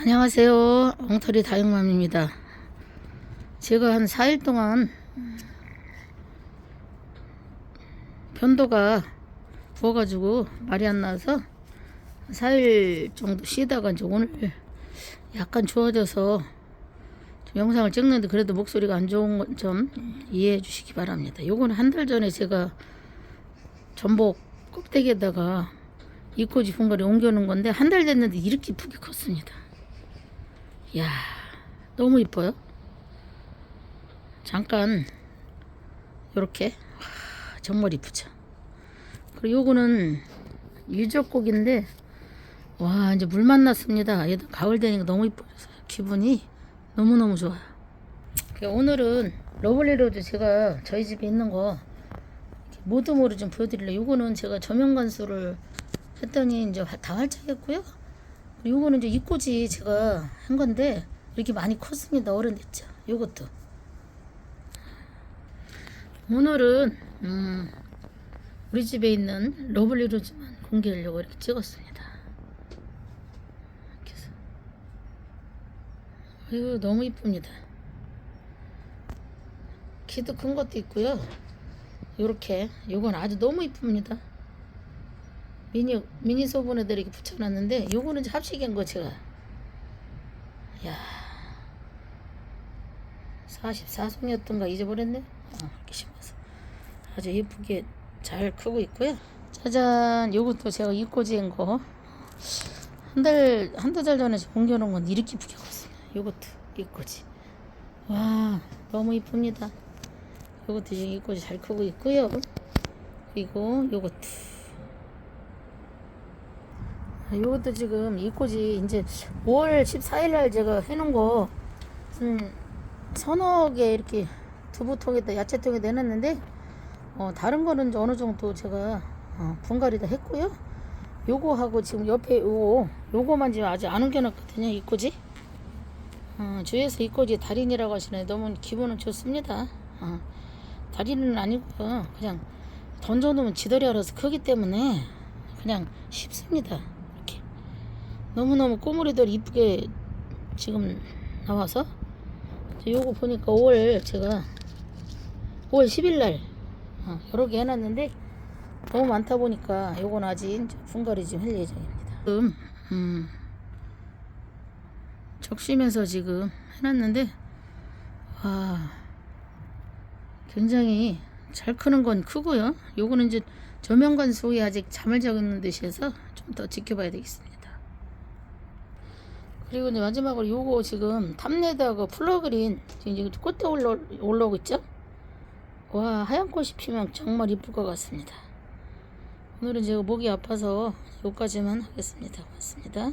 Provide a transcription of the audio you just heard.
안녕하세요. 엉터리 다육맘입니다. 제가 한 4일 동안 변도가 부어가지고 말이 안 나와서 4일 정도 쉬다가 이제 오늘 약간 좋아져서 좀 영상을 찍는데 그래도 목소리가 안 좋은 건 좀 이해해 주시기 바랍니다. 요거는 한 달 전에 제가 전복 껍데기에다가 이꼬지 분갈이 옮겨놓은 건데 한 달 됐는데 이렇게 이쁘게 컸습니다. 이야 너무 이뻐요. 잠깐 요렇게 와, 정말 이쁘죠. 그리고 요거는 유적곡인데 와 이제 물 만났습니다. 얘도 가을 되니까 너무 이뻐져서 기분이 너무너무 좋아요. 그 오늘은 러블리 로즈 제가 저희 집에 있는 거 모드모를 좀 보여드릴래요. 요거는 제가 저명관수를 했더니 이제 화- 다 활짝했고요. 요거는 이제 이꼬지 제가 한 건데 이렇게 많이 컸습니다. 어른 됐죠. 요것도. 오늘은 음, 우리 집에 있는 러블리 로즈만 공개하려고 이렇게 찍었습니다. 이렇게 너무 이쁩니다. 키도 큰 것도 있고요. 요렇게 요건 아주 너무 이쁩니다. 미니 미니 소분에들 이렇게 붙여놨는데 요거는 합식인 거 제가. 야. 44송이었던가 잊어버렸네? 어, 이렇게 심어서. 아주 예쁘게 잘 크고 있고요. 짜잔. 요것도 제가 이꼬지인 거 한 달 한두 달 전에 옮겨놓은 건 이렇게 이쁘게 컸습니다. 요것도 이꼬지. 와 너무 이쁩니다. 요것도 지금 이꼬지 잘 크고 있고요. 그리고 요것도 아, 요것도 지금 이꼬지 이제 5월 14일 날 제가 해놓은 거 음, 서너 개 이렇게 두부통에다 야채통에 내놨는데 어, 다른 거는 어느 정도 제가 어, 분갈이 다 했고요. 요거 하고 지금 옆에 요거 요거만 지금 아직 안 옮겨놨거든요. 이꼬지. 어, 주위에서 이꼬지 달인이라고 하시네. 너무 기분은 좋습니다. 어, 달인은 아니고요. 그냥 던져놓으면 지더리 알아서 크기 때문에 그냥 쉽습니다. 너무너무 꼬물이들 이쁘게 지금 나와서 요거 보니까 5월 제가 5월 10일 날 어, 여러 개 해놨는데 너무 많다 보니까 요건 아직 분갈이 좀 할 예정입니다. 지금 음, 적시면서 지금 해놨는데 와 굉장히 잘 크는 건 크고요. 요거는 이제 조명관 속에 아직 잠을 자고 있는 듯이어서 좀 더 지켜봐야 되겠습니다. 그리고 이제 마지막으로 요거 지금 탑레드하고 플러그린 지금 꽃대 올라, 올라오고 있죠? 와 하얀 꽃이 피면 정말 이쁠 것 같습니다. 오늘은 제가 목이 아파서 여기까지만 하겠습니다. 고맙습니다.